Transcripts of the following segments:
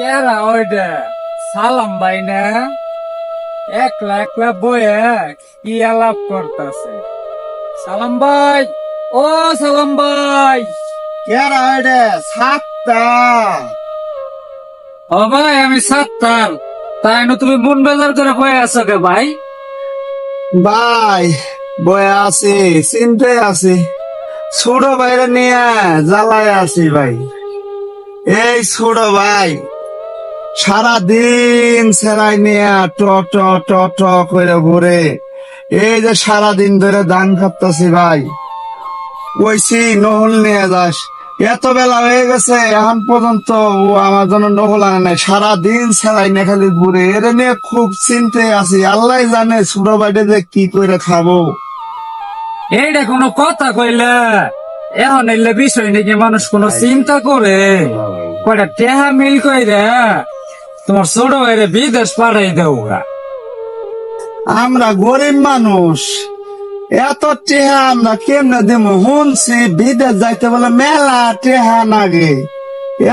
কেরা ওইটা সালাম ভাই না? একলা একলা বয়ে কি আলাপ করতেছে? সালাম ভাই ও সালাম ভাই। কেরা রে সাতটা ও ভাই আমি সাত্তার তাই না তুমি মন বেজার করে বয়ে আছো কে ভাই? ভাই বয়ে আছি চিনতে আছি। ছোট বাইরে নিয়ে জ্বালায় আছি ভাই। এই ছোট ভাই সারা দিন সেরাই নিয়ে ট ট ট ট করে ঘুরে। এই যে সারা দিন ধরে ধান খাপতাছি ভাই। কইছি নহল নিয়ে যাস। এত বেলা হয়ে গেছে এখন পর্যন্ত ও আমার জন্য নহল আনে নাই। সারা দিন সেরাই নিয়ে খালি ঘুরে। এর নিয়ে খুব চিনতে আছি। আল্লাহ জানে ছোট বাইরে যে কি করে খাব। এইটা কোনো কথা কইলে? এখন এলে বিষয় নাকি মানুষ কোনো চিন্তা করে? কয়টা টেহা মিল কইরে? তোমার ছোট ভাইরে বিদেশ পাঠাই দেও আমরা গরিব মানুষ। এত টেহা আমরা কেমনে দেব? শুনছি বিদেশ যাইতে বলে মেলা টেহা নাগে।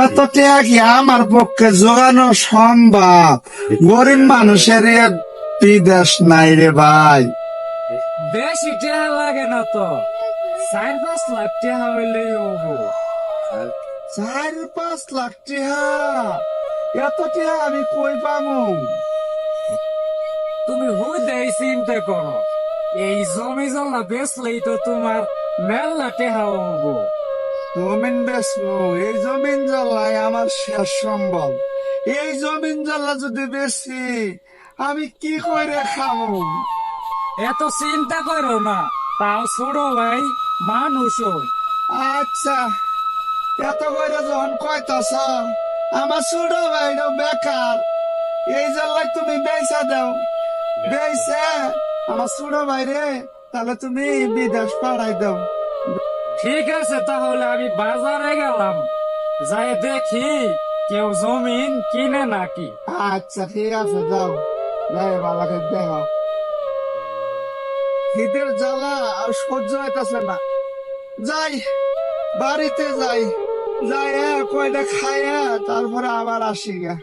এত টেহা কি আমার পক্ষে জোগানো সম্ভব? গরিব মানুষের বিদেশ নাই রে ভাই। বেশি টেহা লাগে না তো। চার পাঁচ লাখ টেহা হইলেই হব। চার পাঁচ লাখ টেহা? এত টেহা আমি কই পামু? তুমি হুদেই চিন্তা করো। এই জমি জমা বেচলেই তো তোমার মেলা টেহা হব। জমিন বেচবো এই জমিন জ্বালায় আমার শেষ সম্বল। এই জমিন জ্বালা যদি বেশি আমি কি করে খাব এত চিন্তা করো না তাও ছোট ভাই মানুষ আচ্ছা এত করে যখন কইতাছ আমার ছোট ভাইরা বেকার। এই জ্বালায় তুমি বেচা দাও। বেচে আমার ছোট ভাই রে তাহলে তুমি বিদেশ পাঠাই দাও। ঠিক আছে তাহলে আমি বাজারে গেলাম। যাই দেখি কেউ জমিন কিনে নাকি। আচ্ছা ঠিক আছে যাও। যাই বাবাকে দেখো। শীতের জ্বালা আর সহ্য হইতাছে না। যাই বাড়িতে যাই। যাই কয়টা খাইয়া তারপরে আবার আসি গা।